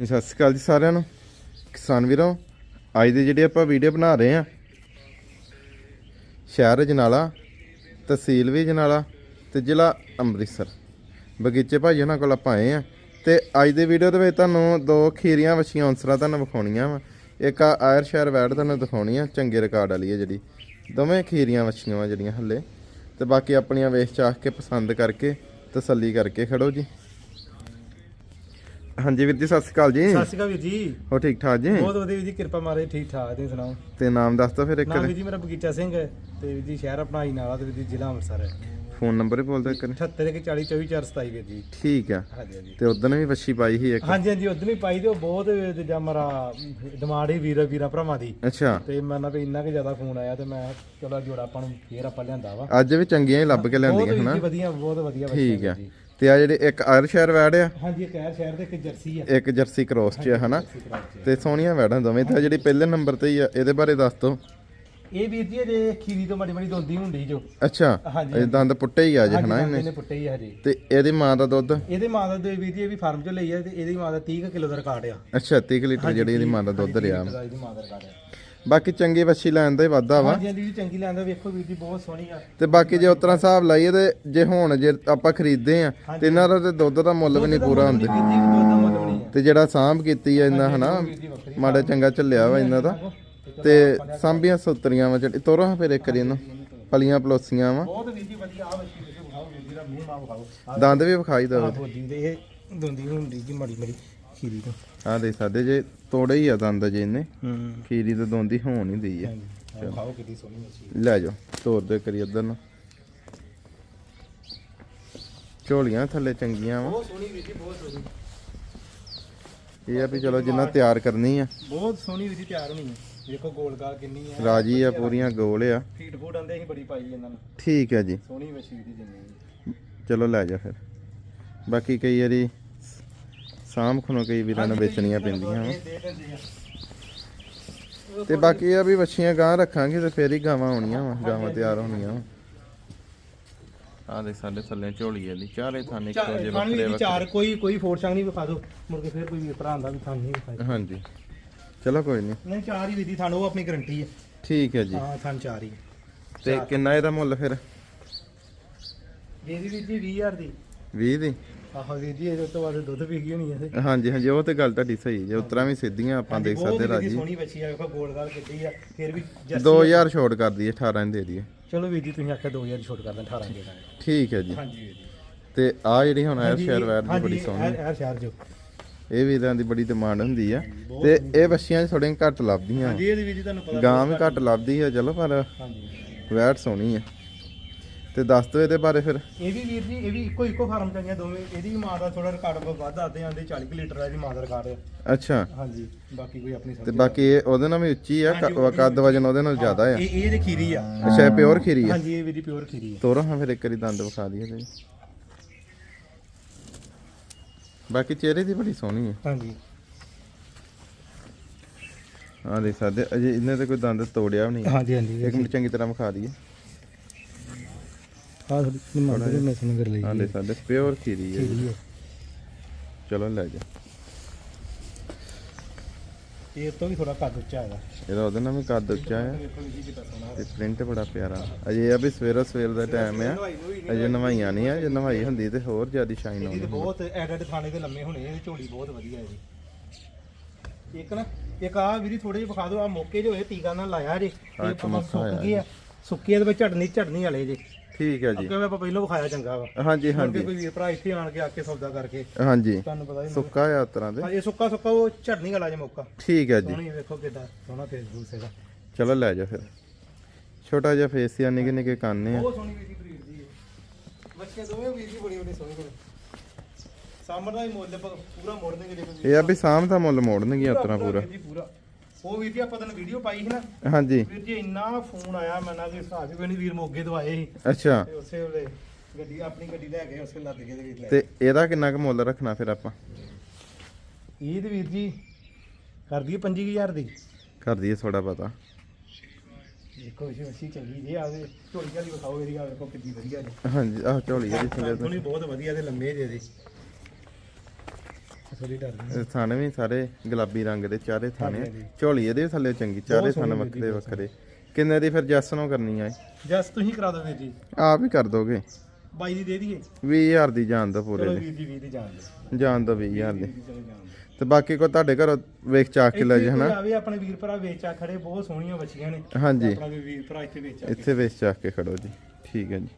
ਸਤਿ ਸ਼੍ਰੀ ਅਕਾਲ ਜੀ ਸਾਰਿਆਂ ਨੂੰ। ਕਿਸਾਨ ਵੀਰੋ, ਅੱਜ ਦੀ ਜਿਹੜੀ ਆਪਾਂ ਵੀਡੀਓ ਬਣਾ ਰਹੇ ਆ ਸ਼ਹਿਰ ਜਨਾਲਾ, ਤਹਿਸੀਲ ਵੀ ਜਨਾਲਾ ਤੇ ਜ਼ਿਲ੍ਹਾ ਅੰਮ੍ਰਿਤਸਰ। ਬਗੀਚੇ ਭਾਈ ਉਹਨਾਂ ਕੋਲ ਆਪਾਂ ਆਏ ਆ ਤੇ ਅੱਜ ਦੀ ਵੀਡੀਓ ਦੇ ਵਿੱਚ ਤੁਹਾਨੂੰ ਦੋ ਖੀਰੀਆਂ ਵਛੀਆਂ ਅੰਸਰਾ ਤੁਹਾਨੂੰ ਵਿਖਾਉਣੀਆਂ ਵਾ। ਇੱਕ ਆ ਆਇਰ ਸ਼ਹਿਰ ਵੈੜ ਤੁਹਾਨੂੰ ਦਿਖਾਉਣੀ ਆ, ਚੰਗੇ ਰਿਕਾਰਡ ਵਾਲੀ ਆ ਜਿਹੜੀ। ਦੋਵੇਂ ਖੀਰੀਆਂ ਵਛੀਆਂ ਵਾ ਜਿਹੜੀਆਂ ਹੱਲੇ। ਤੇ ਬਾਕੀ ਆਪਣੀਆਂ ਵੇਖ ਚਾਖ ਕੇ ਪਸੰਦ ਕਰਕੇ ਤਸੱਲੀ ਕਰਕੇ ਖੜੋ ਜੀ। ਹਾਂਜੀ ਵੀਰ ਜੀ ਸਤਿ ਸ਼੍ਰੀ ਅਕਾਲ ਜੀ। ਸਤਿ ਸ਼੍ਰੀ ਅਕਾਲ ਵੀਰ ਜੀ। ਹੋ ਠੀਕ ਠਾਕ ਜੀ? ਬਹੁਤ ਵਧੀਆ ਵੀਰ ਜੀ ਕਿਰਪਾ ਮਾਰੇ ਠੀਕ ਠਾਕ ਤੁਸੀਂ ਸੁਣਾਓ? ਤੇ ਨਾਮ ਦੱਸ ਦਿਓ ਫਿਰ ਇੱਕ ਨਾਮ ਵੀਰ। ਜੀ ਮੇਰਾ ਬਗੀਚਾ ਸਿੰਘ ਤੇ ਵੀਰ ਜੀ ਸ਼ਹਿਰ ਆਪਣਾ ਹੀ ਨਾਲਾ ਤੇ ਵੀਰ ਜੀ ਜ਼ਿਲ੍ਹਾ ਅੰਮ੍ਰਿਤਸਰ ਹੈ। ਫੋਨ ਨੰਬਰ ਹੀ ਬੋਲ ਦਿਓ ਇੱਕ 78 ਕੇ 40 24 427 ਵੀਰ ਜੀ। ਠੀਕ ਆ। ਤੇ ਉਦੋਂ ਵੀ ਵੱਛੀ ਪਾਈ ਸੀ ਇੱਕ? ਹਾਂਜੀ ਹਾਂਜੀ ਉਦੋਂ ਵੀ ਪਾਈ ਤੇ ਉਹ ਬਹੁਤ ਦੂਜਾ ਮਰਾ ਡਿਮਾਂਡ ਹੀ ਵੀਰ ਵੀਰਾ ਭਰਾਵਾਂ ਦੀ। ਅੱਛਾ। ਤੇ ਮੈਂ ਨਾ ਵੀ ਇੰਨਾ ਕਿ ਜ਼ਿਆਦਾ ਫੋਨ ਆਇਆ ਤੇ ਮੈਂ ਚਲੋ ਜੋੜਾ ਆਪਾਂ ਨੂੰ ਫੇਰ ਆਪਾਂ ਲਿਆਂਦਾ ਵਾ। ਅੱਜ ਵੀ ਚੰਗੀਆਂ ਹੀ ਲੱਭ ਕੇ ਬਹੁਤ ਲਿਆਂਦੀਆਂ ਹਨਾ? ਜੀ ਵਧੀਆ ਬਹੁਤ ਵਧੀਆ ਠੀਕ ਆ। ਜੀ। ਤੇ ਆ ਜਿਹੜੇ ਇੱਕ ਆਇਰ ਸ਼ਹਿਰ ਵੈੜ ਆ? ਹਾਂਜੀ ਇੱਕ ਸ਼ਹਿਰ ਦੇ ਇੱਕ ਜਰਸੀ ਆ। ਇੱਕ ਜਰਸੀ ਕ੍ਰੋਸ ਚ ਆ ਹਨਾ। ਤੇ ਸੋਹਣੀਆਂ ਵੈੜਾਂ ਦੋਵੇਂ ਤੇ ਜਿਹੜੀ ਪਹਿਲੇ ਨੰਬਰ ਤੇ ਹੀ ਆ ਇਹਦੇ ਬਾਰੇ ਦੱਸ ਦਿਓ ਇਹ ਵੀਰ ਜੀ ਜੇ ਖੀਰੀ ਤੋਂ ਮਾੜੀ ਮਾੜੀ ਦੋਂਦੀ ਹੁੰਦੀ ਜੋ। ਅੱਛਾ ਹਾਂਜੀ, ਦੰਦ ਪੁੱਟੇ ਹੀ ਆ ਜੇ ਹਨਾ ਇਹਨੇ? ਪੁੱਟੇ ਹੀ ਆ ਹਜੇ। ਤੇ ਇਹਦੀ ਮਾਂ ਦਾ ਦੁੱਧ? ਇਹਦੇ ਮਾਂ ਦਾ ਦੇ ਵੀਰ ਜੀ ਇਹ ਵੀ ਫਾਰਮ ਚੋਂ ਲਈ ਆ ਤੇ ਇਹਦੀ ਮਾਂ ਦਾ 30 ਕਿਲੋ ਦਾ ਰਿਕਾਰਡ ਆ। ਅੱਛਾ 30 ਲੀਟਰ ਜਿਹੜੀ ਇਹਦੀ ਮਾਂ ਦਾ ਦੁੱਧ ਰਿਹਾ। ਇਹਦੀ ਮਾਂ ਦਾ ਰਿਕਾਰਡ ਆ। ਬਾਕੀ ਚੰਗੀ ਵੱਛੀ ਲੈਣ ਦਾ ਹੀ ਵਾਧਾ ਵਾ। ਹਾਂਜੀ ਹਾਂਜੀ ਵੀ ਚੰਗੀ ਲੈਂਦਾ ਵੇਖੋ ਵੀਰ ਜੀ ਬਹੁਤ ਸੋਹਣੀ ਆ। ਤੇ ਬਾਕੀ ਜੇ ਉਤਰਾ ਹਿਸਾਬ ਲਾਈਏ ਤੇ ਜੇ ਹੁਣ ਜੇ ਆਪਾਂ ਖਰੀਦਦੇ ਆ ਤੇ ਇਹਨਾਂ ਦਾ ਤੇ ਦੁੱਧ ਦਾ ਮੁੱਲ ਵੀ ਨਹੀਂ ਪੂਰਾ ਹੁੰਦਾ। ਵੀਰ ਜੀ ਦੁੱਧ ਦਾ ਮੁੱਲ ਨਹੀਂ ਆ। ਤੇ ਜਿਹੜਾ ਸਾਂਭ ਕੀਤੀ ਆ ਇਹਨਾਂ ਹਨਾ ਮਾੜਾ ਚੰਗਾ ਚੱਲਿਆ ਵਾ ਇਹਨਾਂ ਦਾ। ਤੇ ਸਾਂਭੀਆਂ ਸੁਤਰੀਆਂ ਵਾ ਜਿਹੜੀ। ਤੋਰੋ ਫਿਰ ਇੱਕ ਵਾਰੀ ਇਹਨੂੰ। ਪਲੀਆਂ ਪਲੋਸੀਆਂ ਵਾ। ਬਹੁਤ ਵੀਰ ਜੀ ਵਧੀਆ ਆ ਵਸ਼ੀ ਤੁਸੀਂ ਵਿਖਾਓ ਵੀਰ ਜੀ ਦਾ ਮੂੰਹ ਮਾ ਵਿਖਾਓ। ਆਹ ਦੰਦ ਵੀ ਵਿਖਾਈ ਦਵੇ ਬੋਦੀ ਦੇ ਇਹ ਦੁੰਦੀ ਹੁੰਦੀ ਜੀ ਮਾੜੀ ਮਾੜੀ ਖੀਰੀ ਤੋਂ। ਆ ਦੇ ਸਾਡੇ ਜੇ ਤੋੜੇ ਹੀ ਆ ਦੰਦ ਜੇ ਇਹਨੇ ਹੂੰ। ਖੀਰੀ ਤੇ ਦੋਂਦੀ ਹੋਣ ਹੀ ਦਈ ਆ। ਹਾਂਜੀ। ਕਿੰਨੀ ਸੋਹਣੀ ਲੈ ਜਾਓ ਤੋਰ ਦੇ ਕਰੀ ਉਧਰ ਨੂੰ। ਝੋਲੀਆਂ ਥੱਲੇ ਚੰਗੀਆਂ ਵਾ। ਬਹੁਤ ਸੋਹਣੀ ਵੀਰ ਜੀ ਬਹੁਤ ਸੋਹਣੀ। ਇਹ ਆ ਵੀ ਚਲੋ ਜਿੰਨਾ ਤਿਆਰ ਕਰਨੀ ਆ। ਬਹੁਤ ਸੋਹਣੀ ਵੀਰ ਜੀ ਤਿਆਰ ਹੋਣੀ ਹੈ ਦੇਖੋ ਗੋਲਗਾਲ ਕਿੰਨੀ ਆ। ਰਾਜੀ ਆ ਪੂਰੀਆਂ ਗੋਲ ਆ। ਫੀਡ ਫੂਡ ਆਂਦੇ ਅਸੀਂ ਬੜੀ ਪਾਈ ਇਹਨਾਂ ਨੂੰ। ਠੀਕ ਹੈ ਜੀ। ਸੋਹਣੀ ਵਸ਼ੀ ਦੀ ਜਿੰਨੀ ਚਲੋ ਲੈ ਜਾ ਫਿਰ। ਬਾਕੀ ਕਈ ਵਾਰੀ ਸਾਂਭ ਖਣੋ ਕਈ ਵੀਰਾਂ ਨੂੰ ਵੇਚਣੀਆਂ ਪੈਂਦੀਆਂ ਵਾ। ਤੇ ਬਾਕੀ ਇਹ ਆ ਵੀ ਵੱਛੀਆਂ ਗਾਂ ਰੱਖਾਂਗੇ ਤੇ ਫੇਰ ਹੀ ਗਾਵਾਂ ਆਉਣੀਆਂ ਵਾ ਗਾਵਾਂ ਤਿਆਰ ਹੋਣੀਆਂ ਵਾ। ਆ ਦੇ ਸਾਡੇ ਥੱਲੇ ਝੋਲੀ ਇਹਦੀ ਚਾਰੇ ਥਾਨੇ ਇੱਕੋ ਜਿਹੇ ਵੱਖਰੇ ਵੀ ਚਾਰ ਕੋਈ ਕੋਈ ਫੋਰ ਸੰਗ ਨਹੀਂ ਵਿਖਾ ਦੋ ਮੁੜ ਕੇ ਫਿਰ ਕੋਈ ਵੀਰ ਭਰਾ ਆਂਦਾ ਵੀ ਖਾਣ ਨਹੀਂ ਵਿਖਾਈ ਵੱਖਰੇ। ਹਾਂਜੀ। ਚਲੋ ਕੋਈ ਨਹੀਂ ਨਹੀਂ ਚਾਰ ਹੀ ਵਿਧੀ ਉਹ ਆਪਣੀ ਗਾਰੰਟੀ ਹੈ ਠੀਕ ਹੈ ਜੀ। ਹਾਂ ਥਾਂ ਚਾਰ ਹੀ ਤੇ ਕਿੰਨਾ ਇਹਦਾ ਮੁੱਲ ਫਿਰ? ਦੇ ਦੀ ਵੀਰ ਜੀ 20000 ਦੀ। 20 ਦੀ? ਆਹੋ ਵੀਰ ਜੀ ਇਹਦੇ ਤੋਂ ਬਾਅਦ ਦੁੱਧ ਪੀ ਗਈ ਹੋਣੀ ਹੈ ਹਾਂਜੀ ਹਾਂਜੀ ਉਹ ਤੇ ਗੱਲ ਤੁਹਾਡੀ ਸਹੀ ਜੇ ਉਤਰਾ ਵੀ ਸਿੱਧੀਆਂ ਆਪਾਂ ਦੇਖ ਸਕਦੇ ਰਾਜੀ। ਸੋਹਣੀ ਬੱਚੀ ਆ ਵੇਖੋ ਗੋਲਗਾਲ ਕਿੱਡੀ ਆ ਫਿਰ ਵੀ ਜਰਸੀ 2000 ਛੋਟ ਕਰ ਦਈਏ 18 ਦੀ ਦੇ ਦਈਏ। ਚਲੋ ਵੀਰ ਜੀ ਤੁਸੀਂ ਆਖਿਆ 2000 ਛੋਟ ਕਰ ਦਾਂ 18 ਦੇ ਦਾਂਗੇ। ਠੀਕ ਹੈ ਜੀ। ਹਾਂਜੀ ਵੀਰ ਜੀ। ਤੇ ਆ ਜਿਹੜੀ ਹੁਣ ਐਰ ਸ਼ੇਅਰ ਵੈਰ ਦੀ ਬੜੀ ਸੋਹਣੀ। ਇਹ ਸ਼ਹਿਰ ਜੋ। ਇਹ ਵੀਰਾਂ ਦੀ ਬੜੀ ਡਿਮਾਂਡ ਹੁੰਦੀ ਆ। ਤੇ ਇਹ ਬੱਚੀਆਂ ਥੋੜੀਆਂ ਘੱਟ ਲੱਭਦੀਆਂ। ਹਾਂਜੀ ਇਹਦੇ ਵਿੱਚ ਤੁਹਾਨੂੰ ਪਤਾ ਗਾਂ ਵੀ ਘੱਟ ਲੱਭਦੀ ਆ ਚਲੋ ਪਰ ਹਾਂਜੀ। ਸੋਹਣੀ ਆ। ਤੇ ਦੱਸ ਦਿਓ ਇਹਦੇ ਬਾਰੇ ਫਿਰ। ਇਹ ਵੀ ਵੀਰ ਜੀ ਇਹ ਵੀ ਇੱਕੋ ਇੱਕੋ ਫਾਰਮ ਚ ਆਈਆਂ ਦੋਵੇਂ। ਇਹਦੀ ਵੀ ਮਾਂ ਦਾ ਥੋੜਾ ਰਿਕਾਰਡ ਵੱਧ ਆਦੇ ਆਂਦੇ 40 ਕੁ ਲੀਟਰ ਦਾ ਇਹਦੀ ਮਾਂ ਦਾ ਰਿਕਾਰਡ ਹੈ ਅੱਛਾ। ਹਾਂਜੀ ਬਾਕੀ ਕੋਈ ਆਪਣੀ ਤੇ ਸਮਝ ਬਾਕੀ ਇਹ ਉਹਦੇ ਨਾਲ ਵੀ ਉੱਚੀ ਆ ਕ- ਕੱਦ ਵਜਨ ਉਹਦੇ ਨਾਲ ਜ਼ਿਆਦਾ ਆ। ਇਹ ਇਹ ਇਹਦੀ ਖੀਰੀ ਆ। ਅੱਛਾ ਪਿਓਰ ਖੀਰੀ ਆ। ਹਾਂਜੀ ਇਹ ਵੀ ਦੀ ਪਿਓਰ ਖੀਰੀ ਆ। ਤੋਰੋ ਹਾਂ ਫਿਰ ਇੱਕ ਵਾਰੀ ਦੰਦ ਵਿਖਾ ਦਈਏ ਤੇ। ਬਾਕੀ ਚਿਹਰੇ ਦੀ ਬੜੀ ਸੋਹਣੀ ਆ। ਹਾਂਜੀ। ਹਾਂ ਦੇਖ ਸਕਦੇ ਅਜੇ ਇਹਨੇ ਤੇ ਕੋਈ ਦੰਦ ਤੋੜਿਆ ਵੀ ਨਹੀਂ। ਹਾਂਜੀ ਹਾਂਜੀ ਇੱਕ ਮਿੰਟ ਚੰਗੀ ਤਰ੍ਹਾਂ ਵਿਖਾ ਦਈਏ। ਆ ਥੋੜੀ ਮੰਨ ਦੇ ਮੈਂ ਸੁਣ ਕਰ ਲਈ ਹਾਂ ਦੇਖ ਸਕਦੇ ਪਿਓਰ ਖੀਰੀ ਆ ਚਲੋ ਲੈ ਜਾ। ਇਹ ਤੋਂ ਵੀ ਥੋੜਾ ਕੱਦ ਉੱਚਾ ਹੈਗਾ। ਇਹਦਾ ਉਹਦੇ ਨਾਲ ਵੀ ਕੱਦ ਉੱਚਾ ਜੀ ਸੋਹਣਾ ਤੇ ਪ੍ਰਿੰਟ ਬੜਾ ਪਿਆਰਾ। ਅਜੇ ਆ ਵੀ ਸਵੇਰੋ ਸਵੇਰ ਦਾ ਟਾਈਮ ਆ। ਅਜੇ ਨਵਾਈਆਂ ਨਹੀਂ ਆ ਜੇ ਨਵਾਈ ਹੁੰਦੀ ਤੇ ਹੋਰ ਜ਼ਿਆਦਾ ਸ਼ਾਈਨ ਆਉਂਦੀ। ਬਹੁਤ ਐਡ ਐਡ ਥਾਣੇ ਦੇ ਲੰਮੇ ਹੋਣੇ ਇਹਦੀ ਝੋਲੀ ਬਹੁਤ ਵਧੀਆ ਇਹਦੀ। ਇੱਕ ਨਾ ਇੱਕ ਆ ਵੀਰੀ ਥੋੜੇ ਜਿਹਾ ਵਿਖਾ ਦਿਓ ਆ ਮੌਕੇ ਜੋ ਇਹ ਟੀਕਾ ਨਾਲ ਲਾਇਆ ਜੇ ਹਾਂ, ਇਹ ਮੌਕਾ ਸੁੱਕ ਹੋਇਆ ਗਏ ਆ ਸੁੱਕੀ ਇਹਦੇ ਵਿੱਚ ਝੜਨੀ ਝੜਨੀ ਵਾਲੇ ਜੇ। ਠੀਕ ਹੈ ਜੀ। ਕਿਉਂਕਿ ਆਪਾਂ ਪਹਿਲਾਂ ਵਿਖਾਇਆ ਚੰਗਾ ਵਾ। ਹਾਂਜੀ ਹਾਂਜੀ। ਕੋਈ ਵੀਰ ਭਰਾ ਇੱਥੇ ਆਣ ਕੇ ਆ ਕੇ ਸੌਦਾ ਕਰਕੇ। ਹਾਂਜੀ। ਤੁਹਾਨੂੰ ਪਤਾ ਹੀ ਸੁੱਕਾ ਆ ਤਰ੍ਹਾਂ ਦੇ। ਹਾਂ ਇਹ ਸੁੱਕਾ ਸੁੱਕਾ ਉਹ ਝੜਨੀ ਵਾਲਾ ਜੇ ਮੌਕਾ। ਠੀਕ ਹੈ ਜੀ। ਸੋਹਣੀ ਵੇਖੋ ਕਿਦਾਂ ਸੋਹਣਾ ਫੇਸ ਫੂਸ ਇਹਦਾ ਚਲੋ ਲੈ ਜਾ ਫਿਰ। ਛੋਟਾ ਜਿਹਾ ਫੇਸ ਆ ਨਿੱਕੇ ਨਿੱਕੇ ਕੰਨ ਆ। ਬਹੁਤ ਸੋਹਣੀ ਵੀਰ ਦੀ ਬਰੀਡ ਦੀ ਹੈ ਬੱਚੇ ਦੋਵੇਂ ਵੀਰ ਦੀ ਬੜੀ ਬੜੀ ਸੋਹਣੀ ਬਣੀ। ਸਾਹਮਣੇ ਦਾ ਹੀ ਮੁੱਲ ਪੂਰਾ ਮੋੜ ਦੇਣਗੇ ਦੇਖੋ ਵੀਰ ਇਹ ਆ ਵੀ ਸਾਂਭ ਦਾ ਮੁੱਲ ਮੋੜਨਗੇ ਉਸ ਤਰ੍ਹਾਂ ਪੂਰਾ ਜੀ ਪੂਰਾ। ਉਹ ਵੀਰ ਜੀ ਆਪਾਂ ਤੈਨੂੰ ਵੀਡੀਓ ਪਾਈ ਸੀ ਨਾ। ਹਾਂਜੀ। ਵੀਰ ਜੀ ਇੰਨਾ ਫੋਨ ਆਇਆ ਮੈਂ ਨਾ ਕਿ ਹਿਸਾਬ ਹੀ ਨਹੀਂ ਵੀਰ ਮੋਗੇ ਸੀ। ਅੱਛਾ। ਤੇ ਉਸੇ ਵੇਲੇ ਗੱਡੀ ਆਪਣੀ ਗੱਡੀ ਲੈ ਕੇ ਉਸੇ ਲੱਦ ਕੇ ਤੇ ਵੀਰ ਲੈ ਤੇ ਇਹਦਾ ਕਿੰਨਾ ਕੁ ਮੁੱਲ ਰੱਖਣਾ ਫਿਰ ਆਪਾਂ? ਇਹ ਤੇ ਵੀਰ ਜੀ ਕਰ ਦਈਏ 25000 ਦੀ। ਕਰ ਦਈਏ ਥੋੜਾ ਪਤਾ ਦੇਖੋ ਇਸੇ ਮੱਛੀ ਚੰਗੀ ਜੀ ਆਵੇ। ਝੋਲੀ ਵਾਲੀ ਵਿਖਾਓ ਇਹਦੀ ਆ ਵੇਖੋ ਕਿੰਨੀ ਵਧੀਆ ਜੀ। ਹਾਂਜੀ ਆਹ ਝੋਲੀ ਜਿਹੜੀ ਥੋੜੀ ਬਹੁਤ ਵਧੀਆ ਤੇ ਲੰਮੇ ਜੇ ਦੀ ਥੋੜੀ ਡਰ ਗਈ। ਇਹ ਥਣ ਵੀ ਸਾਰੇ ਗੁਲਾਬੀ ਰੰਗ ਦੇ ਚਾਰੇ ਥਾਣੇ ਹਾਂਜੀ, ਹਾਂਜੀ। ਝੋਲੀ ਇਹਦੇ ਵੀ ਥੱਲੇ ਚੰਗੀ ਚਾਰੇ ਥਣ ਸੋਹਣੀ ਵੱਖਰੇ ਵੱਖਰੇ। ਕਿੰਨੇ ਦੀ ਫਿਰ ਜੱਸਨੋਂ ਕਰਨੀ ਆ ਜਸ ਤੁਸੀਂ ਕਰਾ ਵੀਰ ਜੀ। ਆਪ ਹੀ ਕਰ ਦੋਗੇ। ਬਾਈ ਦੀ ਦੇ ਦਈਏ। 20000 ਦੀ ਜਾਨ ਦੋ ਪੂਰੇ ਚਲੋ ਦੀ। ਵੀਰ ਜੀ 20 ਦੀ ਜਾਣ ਦਿਓ। ਜਾਨ ਦੋ 20000 ਦੀ। ਚਲੋ ਜਾਣ ਦਿਓ। ਤੇ ਬਾਕੀ ਕੋ ਤੁਹਾਡੇ ਘਰੋਂ ਵੇਖ ਚਾਕ ਕੇ ਲੈ ਇੱਥੇ ਜੇ ਕੋਈ ਹਨਾ? ਆਵੇ ਆਪਣੇ ਵੀਰ ਭਰਾ ਵੇਚਾ ਖੜੇ ਬਹੁਤ ਸੋਹਣੀਆਂ ਬੱਚੀਆਂ ਨੇ। ਹਾਂਜੀ। ਆਪਣਾ ਵੀ ਵੀਰ ਭਰਾ ਇੱਥੇ ਵੇਚਾ ਇੱਥੇ ਵੇਚ ਚਾਕ ਕੇ ਖੜੋ ਜੀ। ਠੀਕ ਹੈ ਜੀ।